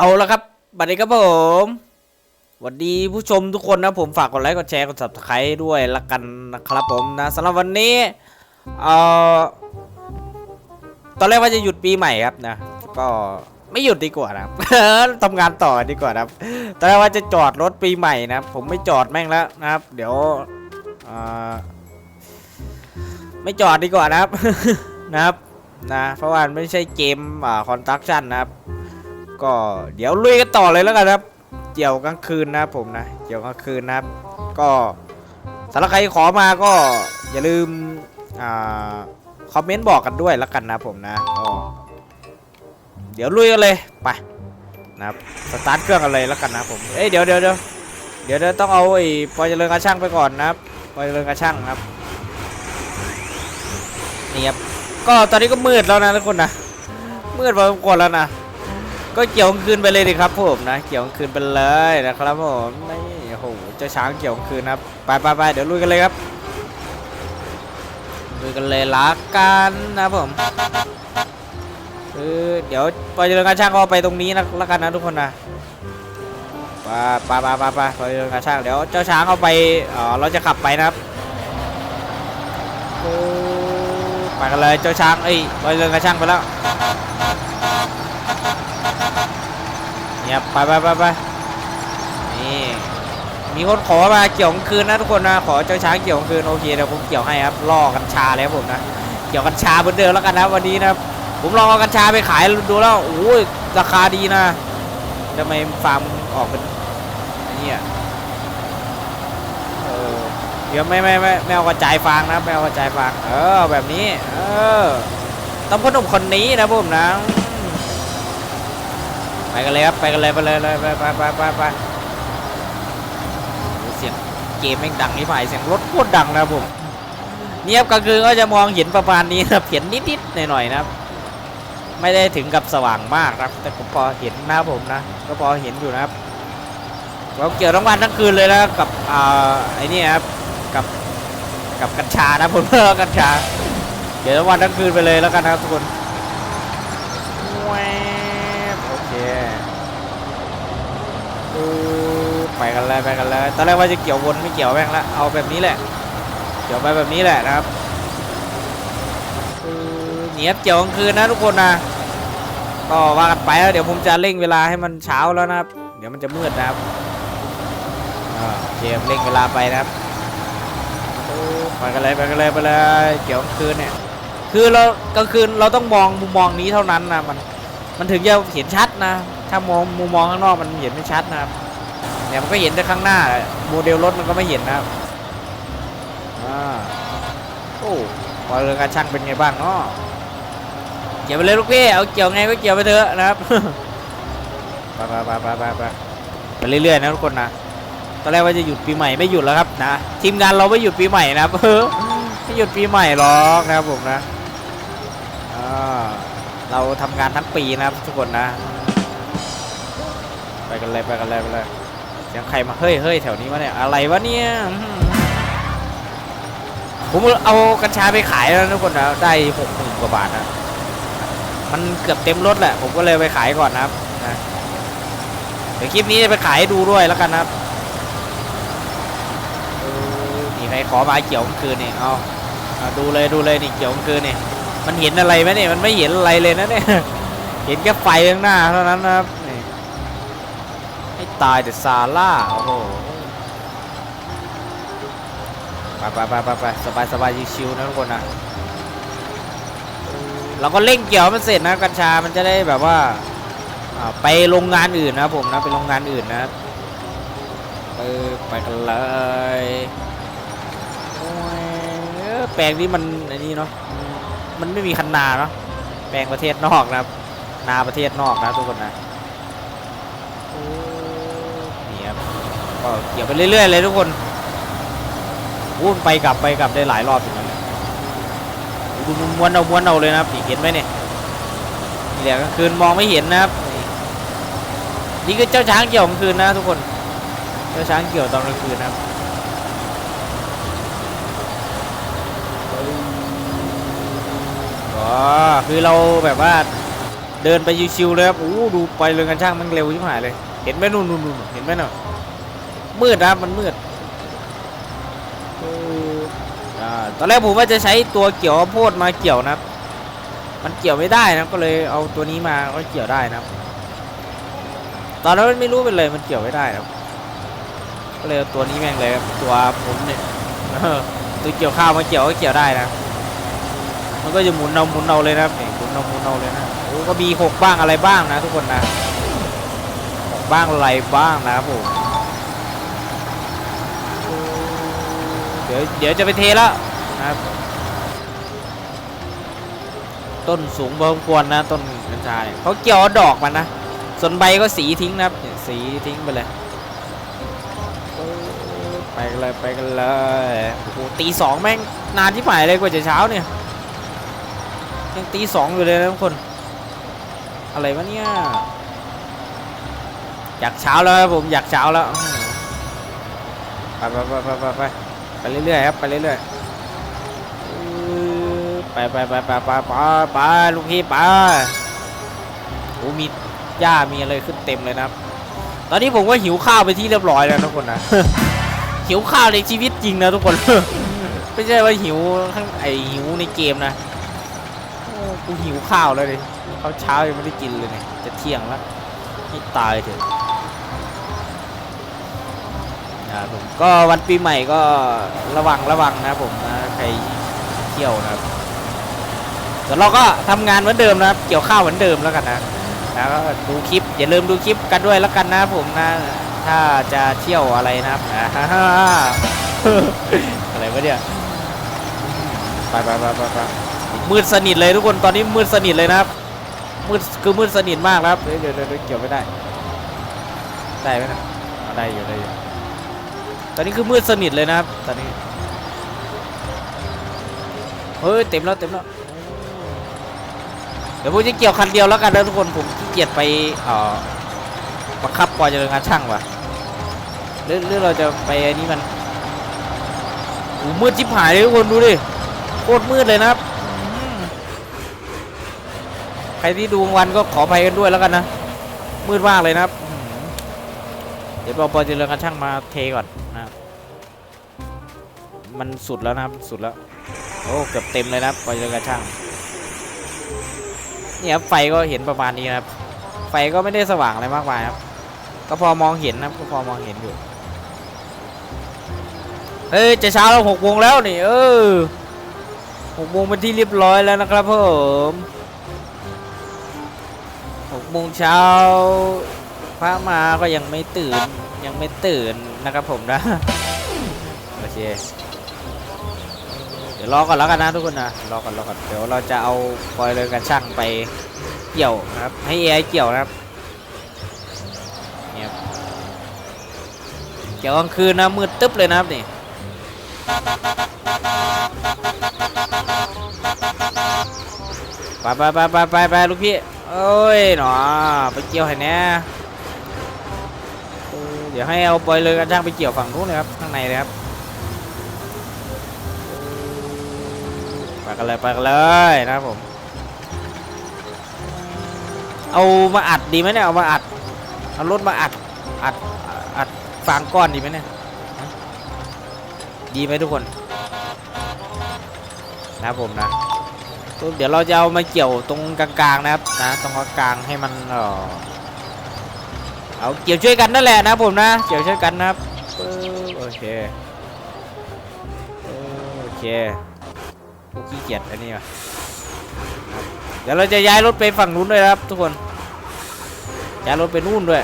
เอาละครับบัดนี้ครับผมสวัสดีผู้ชมทุกคนนะผมฝากกดไลค์กดแชร์กด subscribe ด้วยละกันนะครับผมนะสำหรับวันนี้เอ่อตอนแรกว่าจะหยุดปีใหม่ครับนะ ก็ไม่หยุดดีกว่านะทำงานต่อดีกว่านะครับตอนแรกว่าจะจอดรถปีใหม่นะผมไม่จอดแม่งแล้วนะครับ เดี๋ยวเอ่อไม่จอดดีกว่านะครับนะครับนะเพราะว่ามันไม่ใช่เกมอ่าคอนตักชั่นนะครับ ก็เดี๋ยวลุยกันต่อเลยแล้วกันครับเกี่ยวกลางคืนนะผมนะเกี่ยวกลางคืนนะครับ ก็สำหรับใครขอมาก็อย่าลืมอ่าคอมเมนต์บอกกันด้วยแล้วกันนะผมนะก็เดี๋ยวลุยกันเลยไปนะครับสตาร์ทเครื่องกันเลยแล้วกันนะผมเอ้ยเดี๋ยวเดี๋ยวเดี๋ยวเดี๋ยวต้องเอาไอ้ปอยเจริญกระช่างไปก่อนนะครับปอยเจริญกระช่างนะครับนี่ครับก็ตอนนี้ก็มืดแล้วนะทุกคนนะมืดพอสมควรแล้วนะ ก็เกี่ยวคืนไปเลยดิครับผมนะ เกี่ยวคืนไปเลยนะครับผมนี่โอ้โหเจ้าช้างเกี่ยวคืนครับไปไปไปเดี๋ยวลุยกันเลยครับลุยกันเลยละกันนะผมคือเดี๋ยวปล่อยเรือการช่างก็เอาไปตรงนี้นะละกันนะทุกคนนะไปไปไปไปไปปล่อยเรือการช่างเดี๋ยวเจ้าช้างเอาไปเออเราจะขับไปนะครับไปกันเลยเจ้าช้างเอ้ยปล่อยเรือการช่างไปแล้ว เนี่ยไปไปไปไปนี่มีคนขอมาเกี่ยวคืนนะทุกคนนะขอเจ้าช้างเกี่ยวคืนโอเคเดี๋ยวผมเกี่ยวให้ครับล่อกัญชาเลยครับผมนะเกี่ยวกัญชาเหมือนเดิมแล้วกันนะวันนี้นะผมลองเอากัญชาไปขายดูแล้วโอ้ยราคาดีนะทำไมฟาร์มออกเป็นเนี่ยเออเดี๋ยวไม่ไม่ไม่ไม่เอากระจายฟางนะไม่เอากระจายฟางเออแบบนี้ เออต้องพ่อหนุ่มคนนี้นะผมนะ กันเลยครับไปกันเลยไปเลยไปไปไปไปไปเสียงเกมแม่งดังนี่ผ่ายเสียงรถโคตรดังนะครับผมเนี่ยครับกลางคืนก็จะมองเห็นประมาณนี้ครับเห็นนิดๆหน่อยๆนะครับ ไม่ได้ถึงกับสว่างมากครับ แต่ผมพอเห็นนะผมนะ ก็พอเห็นอยู่นะครับเราเกี่ยวทั้งวันทั้งคืนเลยนะกับอ่าไอ้นี่ครับกับกับกัญชานะผมเลิกกัญชาเดี๋ยวทั้งวันทั้งคืนไปเลยแล้วกันนะครับทุกคนแวบโอเค ปึ๊บ ไปกันเลยไปกันเลยตอนแรกว่าจะเกี่ยววนไม่เกี่ยวแม่งละเอาแบบนี้แหละ เกี่ยวไปแบบนี้แหละนะครับเนียบเกี่ยวกลางคืนนะทุกคนนะก็ว่ากันไปแล้วเดี๋ยวผมจะเร่งเวลาให้มันเช้าแล้วนะครับ เดี๋ยวมันจะมืดนะครับอ่าโอเร่งเวลาไปนะครับปึ๊บไปกันเลยไปกันเลยไปเลยเกี่ยวกลางคืนเนี่ยคือเรากลางคืนเราต้องมองมุมมองนี้เท่านั้นนะมันมันถึงจะเห็นชัดนะ ถ้ามองมุมมองข้างนอกมันเห็นไม่ชัดนะครับ เนี่ยมันก็เห็นแต่ข้างหน้า โมเดลรถมันก็ไม่เห็นนะครับอ่าโอ้พอเรื่องการช่างเป็นไงบ้างเนาะเกี่ยวไปเลยลูกพี่เอาเกี่ยวไงก็เกี่ยวไปเถอะนะครับไปไปไปไปไปไปไปเรื่อยๆนะทุกคนนะตอนแรกว่าจะหยุดปีใหม่ไม่หยุดแล้วครับนะทีมงานเราไม่หยุดปีใหม่นะครับไม่หยุดปีใหม่หรอกนะครับผมนะอ่าเราทำงานทั้งปีนะครับทุกคนนะ ไปกันเลยไปกันเลยไปเลย เสียงใครมาเฮ้ยเฮ้ยแถวนี้วะเนี่ยอะไรวะเนี่ยผมเอากัญชาไปขายแล้วทุกคนนะได้หกหมื่นกว่าบาทนะมันเกือบเต็มรถแหละ ผมก็เลยไปขายก่อนนะครับนะเดี๋ยวคลิปนี้จะไปขายดูด้วยแล้วกันนะครับมีใครขอมาเกี่ยวกลางคืนนี่เอาเอาดูเลยดูเลยนี่เกี่ยวกลางคืนนี่มันเห็นอะไรไหมเนี่ยมันไม่เห็นอะไรเลยนะเนี่ยเห็นแค่ไฟข้างหน้าเท่านั้นนะครับ ตายแต่ซาร่าโอ้โหไปไปไปไปไปสบายสบายชิวๆนะทุกคนนะเราก็เร่งเกี่ยวมันเสร็จนะกัญชามันจะได้แบบว่าไปโรงงานอื่นนะผมนะไปโรงงานอื่นนะไปไปกันเลยแปลงนี้มันอันนี้เนาะมันไม่มีคันนาเนาะแปลงประเทศนอกนะครับ นาประเทศนอกนะทุกคนนะโอ้นี่ครับ ก็เกี่ยวไปเรื่อยๆเลยทุกคนวุ่นไปกลับไปกลับได้หลายรอบอยู่นะดูม้วนเอาม้วนเอาเลยนะครับเห็นไหมเนี่ยนี่แหละกลางคืนมองไม่เห็นนะครับนี่คือเจ้าช้างเกี่ยวกลางคืนนะทุกคน เจ้าช้างเกี่ยวตอนกลางคืนนะครับอ๋อคือเราแบบว่าเดินไปชิวๆเลยครับ อู้ดูไปเรือกันช่างมันเร็วชิบหายเลย เห็นไหมนู่นนู่นนู่นเห็นไหมเนาะ มืดนะมันมืดตอนแรกผมว่าจะใช้ตัวเกี่ยวโพดมาเกี่ยวนะครับ มันเกี่ยวไม่ได้นะก็เลยเอาตัวนี้มาก็เกี่ยวได้นะครับ ตอนนั้นไม่รู้เป็นเลยมันเกี่ยวไม่ได้นะครับ ก็เลยเอาตัวนี้แม่งเลยครับตัวผมเนี่ยตัวเกี่ยวข้าวมาเกี่ยวก็เกี่ยวได้นะ มันก็จะหมุนเอาหมุนเอาเลยนะครับหมุนเอาหมุนเอาเลยนะโอ้ก็มีหกบ้างอะไรบ้างนะ ทุกคนนะหกบ้างอะไรบ้างนะครับผม เดี๋ยวเดี๋ยวจะไปเทแล้วนะครับ ต้นสูงพอสมควรนะต้นกัญชาเนี่ยเขาเกี่ยวดอกมันนะส่วนใบก็สีทิ้งนะครับเนี่ยสีทิ้งไปเลยไปกันเลยไปกันเลยโอ้โหตีสองแม่งนานที่หมายเลยกว่าจะเช้าเนี่ยยังตีสองอยู่เลยนะทุกคน อะไรวะเนี่ยอยากเช้าแล้วผมอยากเช้าแล้วไปไปไปไปไป ไปเรื่อยๆครับไปเรื่อยๆไปไปไปไปไปไปไปลูกพี่ไปโอ้มีหญ้ามีอะไรขึ้นเต็มเลยนะครับ ตอนนี้ผมก็หิวข้าวไปที่เรียบร้อยแล้วทุกคนนะหิวข้าวในชีวิตจริงนะทุกคนไม่ใช่ว่าหิวข้างไอหิวในเกมนะกูหิวข้าวแล้วเลยข้าวเช้ายังไม่ได้กินเลยเนี่ยจะเที่ยงแล้วนี่ตายเถอะ ครับผมก็วันปีใหม่ก็ระวังระวังนะครับผมนะใครเที่ยวนะครับส่วนเราก็ทำงานเหมือนเดิมนะครับ เกี่ยวข้าวเหมือนเดิมแล้วกันนะแล้วก็ดูคลิปอย่าลืมดูคลิปกันด้วยแล้วกันนะผมนะถ้าจะเที่ยวอะไรนะครับอ่าฮ่าฮ่อะไรวะเนี่ยไปไปไปไปไปมืดสนิทเลยทุกคนตอนนี้มืดสนิทเลยนะครับมืดคือมืดสนิทมากครับเดี๋ยวเดี๋ยวเดี๋ยวเกี่ยวไม่ได้ ได้ไหมนะได้อยู่ได้อยู่ ตอนนี้คือมืดสนิทเลยนะครับตอนนี้เฮ้ยเต็มแล้วเต็มแล้วเดี๋ยวผมจะเกี่ยวคันเดียวแล้วกันนะทุกคนผมขี้เกียจไปเอ่อบังคับก่อจะเป็นงานช่างวะหรือหรือเราจะไปอันนี้มันโอ้มืดชิบหายเลยทุกคนดูดิโคตรมืดเลยนะครับใครที่ดูวันก็ขออภัยกันด้วยแล้วกันนะมืดมากเลยนะครับ เดี๋ยวเราปอจะเรื่องงานช่างมาเทก่อน มันสุดแล้วนะครับสุดแล้ว โอ้เกือบเต็มเลยนะครับปอจะเรื่องงานช่างเนี่ยครับไฟก็เห็นประมาณนี้นะครับ ไฟก็ไม่ได้สว่างอะไรมากมายครับ ก็พอมองเห็นนะก็พอมองเห็นอยู่ เฮ้ยจะเช้าแล้วหกโมงแล้วนี่เออหกโมงเป็นที่เรียบร้อยแล้วนะครับผมหกโมงเช้าพระมาก็ยังไม่ตื่นยังไม่ตื่นนะครับผมนะ โอเค รอก่อนแล้วกันนะทุกคนนะรอก่อนรอก่อนเดี๋ยวเราจะเอาปล่อยเลยกันช่างไปเกี่ยวนะครับ ให้ AI เกี่ยวนะครับเนี่ยเกี่ยวกลางคืนนะมืดตึ๊บเลยนะครับนี่ไปไปไปไปไปไปลูกพี่เอ้ยหนอไปเกี่ยวให้แน่เดี๋ยวให้เอาปล่อยเลยกันช่างไปเกี่ยวฝั่งนู้นเลยครับข้างในเลยครับ กันเลยไปกันเลยนะครับผม เอามาอัดดีไหมเนี่ยเอามาอัดเอารถมาอัดอัดอัดฟางก้อนดีไหมเนี่ยดีไหมทุกคนนะครับผมนะเดี๋ยวเราจะเอามาเกี่ยวตรงกลางๆนะครับนะตรงกลางให้มันเออเอาเกี่ยวช่วยกันนั่นแหละนะครับผมนะเกี่ยวช่วยกันนะครับโอเคโอเค กขี้เกียจอันนี้ว่ะเดี๋ยวเราจะย้ายรถไปฝั่งนู้นด้วยครับ ทุกคนย้ายรถไปนู่นด้วย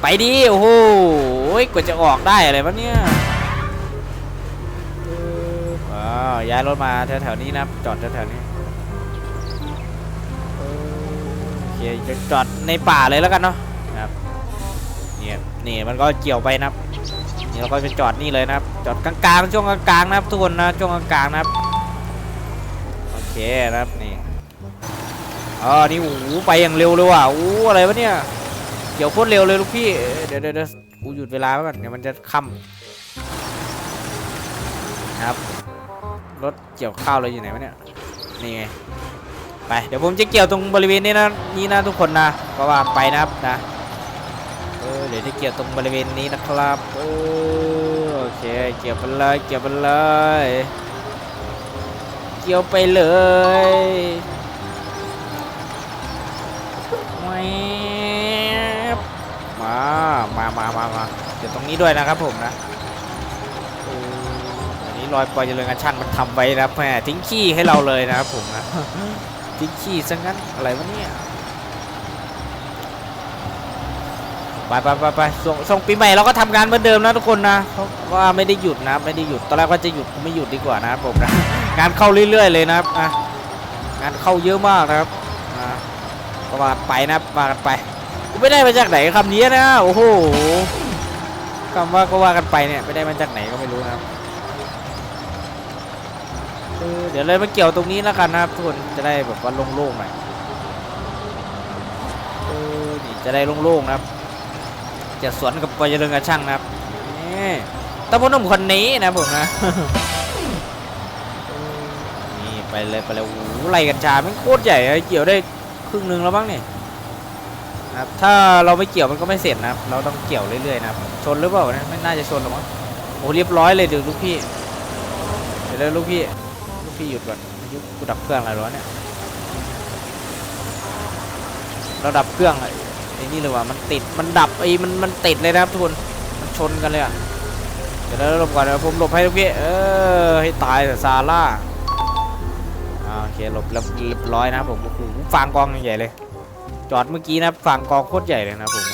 ไปดิโอ้โหกว่าจะออกได้อะไรวะเนี่ยอ้าวย้ายรถมาแถวๆนี้นะจอดแถวๆนี้โอเคจะจอดในป่าเลยแล้วกันเนาะนะครับเนี่ยนี่มันก็เกี่ยวไปนะ ครับนี่เราก็จะจอดนี่เลยนะครับ จอดกลางๆช่วงกลางๆนะครับทุกคนนะช่วงกลางๆนะครับ โอเคนะครับนี่อ๋อนี่โอ้โหไปอย่างเร็วเลยว่ะโอ้อะไรวะเนี่ยเกี่ยวโคตรเร็วเลยลูกพี่เดี๋ยวเดี๋ยวเดี๋ยวกูหยุดเวลาไว้ก่อนเดี๋ยวมันจะค่ำนะครับ รถเกี่ยวข้าวเลยอยู่ไหนวะเนี่ย นี่ไงไปไป เดี๋ยวผมจะเกี่ยวตรงบริเวณนี้นะ นี่นะทุกคนนะก็ว่าไปนะครับนะ เออเดี๋ยวจะเกี่ยวตรงบริเวณนี้นะครับโอเคเกี่ยวไปเลยเกี่ยวไปเลยเกี่ยวไปเลยแวบมามามามามาเดี๋ยวตรงนี้ด้วยนะครับผมนะอันนี้รอยปล่อยเจริญกันช่างมันทำไว้นะแหมทิ้งขี้ให้เราเลยนะครับผมนะทิ้งขี้ซะงั้นอะไรวะเนี่ย ไปไปไปไปส่งส่งปีใหม่เราก็ทำงานเหมือนเดิมนะทุกคนนะเพราะว่าไม่ได้หยุดนะไม่ได้หยุดตอนแรกว่าจะหยุดไม่หยุดดีกว่านะครับผมนะงานเข้าเรื่อย ๆ เลยนะครับอะงานเข้าเยอะมากนะครับอะก็ว่าไปนะครับว่ากันไปกูไม่ได้มาจากไหนคำนี้นะโอ้โหคำว่าก็ว่ากันไปเนี่ยไม่ได้มาจากไหนก็ไม่รู้นะครับเดี๋ยวเลยมาเกี่ยวตรงนี้แล้วกันนะครับทุกคนจะได้แบบว่าโล่งๆหน่อยจะได้โล่งๆนะครับ จะสวนกับปอยเจริญกับช่างนะครับนี่ตะพนมคนนี้นะผมนะนี่ไปเลยไปเลยโอ้ไล่กัญชามันโคตรใหญ่เลยเกี่ยวได้ครึ่งหนึงแล้วบ้างนี่นะครับถ้าเราไม่เกี่ยวมันก็ไม่เสร็จนะครับ เราต้องเกี่ยวเรื่อยๆนะครับชนหรือเปล่าเนี่ยไม่น่าจะชนหรอกมั้งโอ้เรียบร้อยเลยเดี๋ยวลูกพี่เดี๋ยวเลยลูกพี่ลูกพี่หยุดก่อนยุกูดับเครื่องอะไรวะเนี่ยเราดับเครื่องไอ้ไอ้ นี่เลยว่ะมันติดมันดับไอ้มันมันติดเลยนะครับทุกคนมันชนกันเลยอะเดี๋ยวเราหลบก่อนเดี๋ยวผมหลบให้ลูกพี่เออให้ตายแต่ซาร่าโอเคหลบเรียบเรียบร้อยนะครับผมโอ้โหฟางกองใหญ่เลย จอดเมื่อกี้นะฟางกองโคตรใหญ่เลยนะผม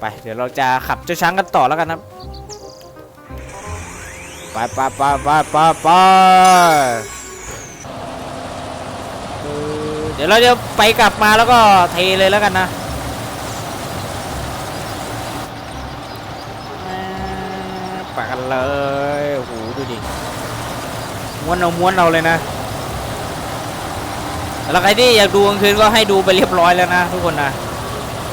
ไปเดี๋ยวเราจะขับเจ้าช้างกันต่อแล้วกันนะครับไปไปไปไปไปไปเดี๋ยวเราจะไปกลับมาแล้วก็เทเลยแล้วกันนะไปกัน เลยโอ้โหดูดิม้วนเอาม้วนเอาเลยนะแล้วใครที่อยากดูกลางคืนก็ให้ดูไปเรียบร้อยแล้วนะ ทุกคนนะ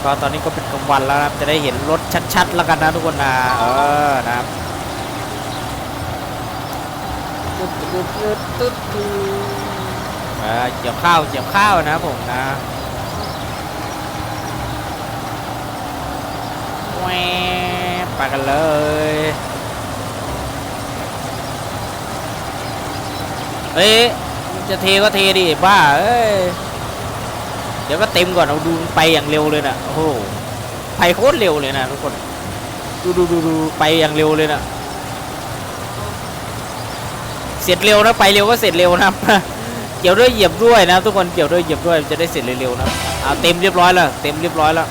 ก็ตอนนี้ก็เป็นกลางวันแล้วนะจะได้เห็นรถชัดๆแล้วกันนะทุกคนนะเออนะครับตึ๊ดตึ๊ดตึ๊ดตึ๊ดตึ๊ดอ่าเกี่ยวข้าวเกี่ยวข้าวนะผมนะแหวไปกันเลย เอ้จะเทก็เทดิบ้าเอ้ยเดี๋ยวก็เต็มก่อนเอาดูไปอย่างเร็วเลยนะโอ้โหไปโคตรเร็วเลยนะทุกคนดูดูดูดูไปอย่างเร็วเลยนะเสร็จเร็วนะไปเร็วก็เสร็จเร็วนะครับเกี่ยวด้วยเหยียบด้วยนะทุกคนเกี่ยวด้วยเหยียบด้วยจะได้เสร็จเร็วๆนะเอาเต็มเรียบร้อยแล้วเต็มเรียบร้อยแล้ว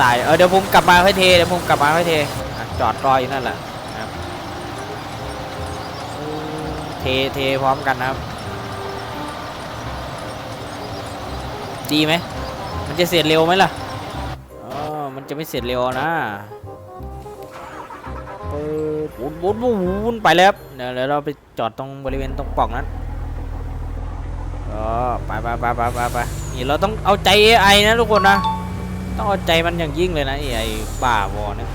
ตายเออเดี๋ยวผมกลับมาค่อยเทเดี๋ยวผมกลับมาค่อยเทจอดรออยู่นั่นแหละนะครับ เทเทพร้อมกันนะครับ ดีไหม มันจะเสร็จเร็วไหมล่ะอ๋อมันจะไม่เสร็จเร็วนะวุนวุนวุนวุนไปแล้วครับเดี๋ยวเดี๋ยวเราไปจอดตรงบริเวณตรงปล่องนั้นอ๋อไปไปไปไปไปไปนี่เราต้องเอาใจ AI นะทุกคนนะ ต้องเอาใจมันอย่างยิ่งเลยนะ AI บ้าวอเนี่ย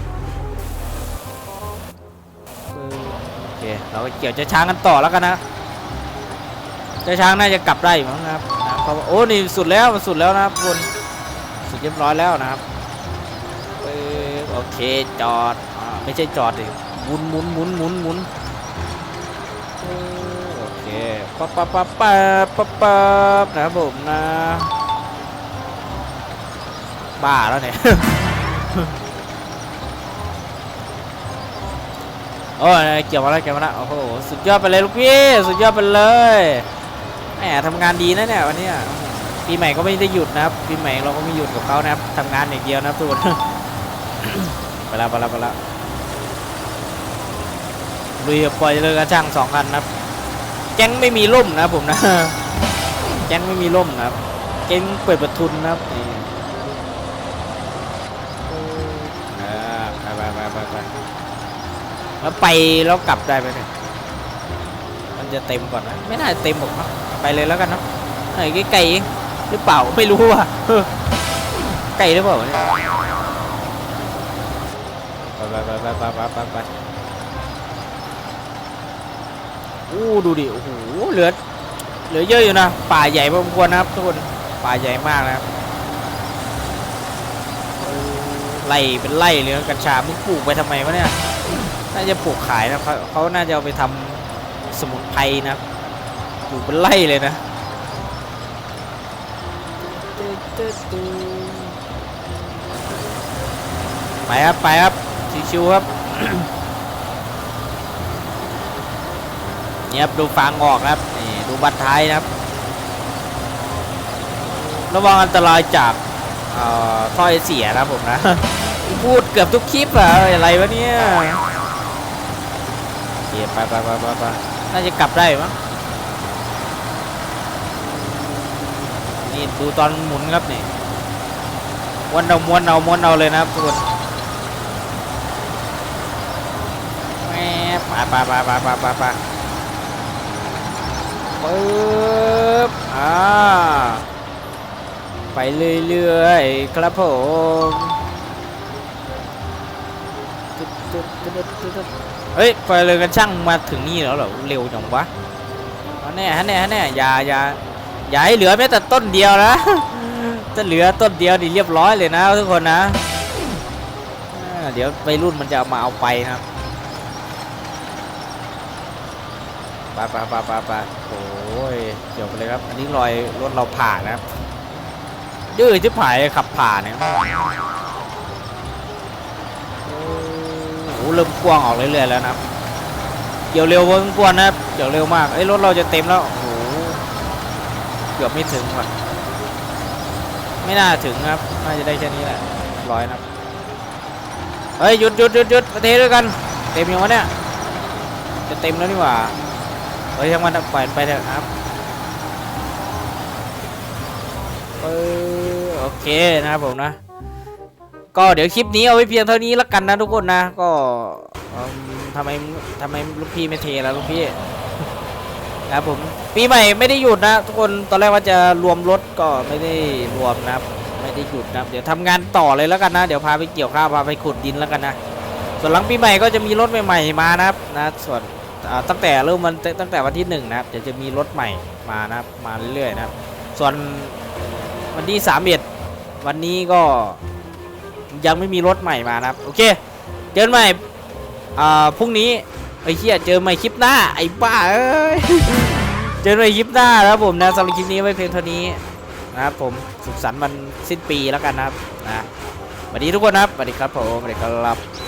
เคเราก็เกี่ยวจะช้างกันต่อแล้วกันนะจะช้างน่าจะกลับได้อยู่มั้งนะครับเพราโอ้นี่สุดแล้วมันสุดแล้วนะครับทุกคนสุดเรียบร้อยแล้วนะครับโอเคจอดอไม่ใช่จอดดิหมุนหมุนหมุนหมุนหมุนโอเคปั๊บปั๊บปั๊บปั๊บปั๊บปั๊บนะครับผมนะบ้าแล้วเนี่ย โอ้ยเกี่ยวมาแล้วเกี่ยวมาแล้วโอ้โหสุดยอดไปเลยลูกพี่สุดยอดไปเลยแหมทำงานดีนะเนี่ยวันนี้ปีใหม่ก็ไม่ได้หยุดนะครับปีใหม่เราก็ไม่หยุดกับเขานะครับทำงานอย่างเดียวนะครับทุกคนไปแล้วไปแล้วไปแล้วลุยปล่อยเลยกระช่างสองคันนะครับแก๊งไม่มีร่มนะผมนะแก๊งไม่มีร่มนะครับแก๊งเปิดประทุนนะครับ แล้วไปแล้วกลับได้ไหมเนี่ยมันจะเต็มก่อนนะไม่น่าเต็มหรอกนะไปเลยแล้วกันเนาะไอ้ไก่หรือเปล่าไม่รู้ว่ะไก่หรือเปล่าเนี่ยไปไปไปไปไปไปไปโอ้ดูดิโอ้โหเหลือเหลือเยอะอยู่นะป่าใหญ่พอสมควรนะครับทุกคนป่าใหญ่มากนะครับไล่เป็นไล่เลยกัญชามึงปลูกไปทำไมวะเนี่ย น่าจะปลูกขายนะเขาเขาน่าจะเอาไปทำสมุนไพรนะครับปลูกเป็นไล่เลยนะไปครับไปครับชิวๆครับเนี่ยครับดูฟางออกครับนี่ดูบัตรท้ายนะครับ ระวังอันตรายจากเอ่อท่อไอเสียนะผมนะ พูดเกือบทุกคลิปอะอะไรวะเนี่ย ไปไปไปไปไปน่าจะกลับได้มั้งนี่ดูตอนหมุนครับนี่วนเอาม้วนเอาม้วนเอาเลยนะครับทุกคนแหมไปไปไปไปไปไปไปปึ๊บอ่าไปเรื่อยๆครับผมเฮ้ย ไปเลยกันช่างมาถึงนี่แล้วเหรอเร็วจังวะแน่ฮะแน่ฮะแน่อย่าอย่าอย่าให้เหลือแม้แต่ต้นเดียวนะถ้าเหลือต้นเดียวนี่เรียบร้อยเลยนะทุกคนนะเดี๋ยวไปรุ่นมันจะมาเอาไปนะครับปไปไปไปไปโอ้ยเกี่ยวไปเลยครับ อันนี้รอยรถเราผ่านนะครับดื้อที่ผ่ายขับผ่านเนี่ยโอ้โหเริ่มกว้างออกเรื่อยๆแล้วนะครับ เกี่ยวเร็วพอสมควรนะครับเกี่ยวเร็วมากเอ้รถเราจะเต็มแล้วโอ้โหเกือบไม่ถึงว่ะไม่น่าถึงครับน่าจะได้แค่นี้แหละร้อยนะครับเฮ้ยหยุดหยุดหยุดหยุดมาเทด้วยกันเต็มยังวะเนี่ยจะเต็มแล้วนี่หว่าเฮ้ยทั้งวันปล่อยไปเถอะครับเออโอเคนะครับผมนะ ก็เดี๋ยวคลิปนี้เอาไว้เพียงเท่านี้แล้วกันนะทุกคนนะก็ ทำไมทำไมลูกพี่ไม่เทแล้วลูกพี่นะครับผมปีใหม่ไม่ได้หยุดนะ ทุกคนตอนแรกว่าจะรวมรถก็ไม่ได้รวมนะครับไม่ได้หยุดนะเดี๋ยวทำงานต่อเลยแล้วกันนะ เดี๋ยวพาไปเกี่ยวข้าวพาไปขุดดินแล้วกันนะส่วนหลังปีใหม่ก็จะมีรถใหม่ๆมานะครับนะส่วนตั้งแต่เริ่มมันตั้งแต่วันที่หนึ่งนะครับเดี๋ยวจะมีรถใหม่มานะครับมาเรื่อยๆนะครับส่วนวันที่สามเอ็ดวันนี้ก็ยังไม่มีรถใหม่มานะครับโอเคเจอกันใหม่ อ่าพรุ่งนี้ไอ้เหี้ยเจอใหม่คลิปหน้าไอ้บ้าเอ้ยเจอใหม่คลิปหน้านะครับผมนะสำหรับคลิปนี้ไว้เพียงเท่านี้นะครับผมสุขสันต์วันสิ้นปีแล้วกันนะครับนะสวัสดีทุกคนนะครับสวัสดีครับผมสวัสดีครับ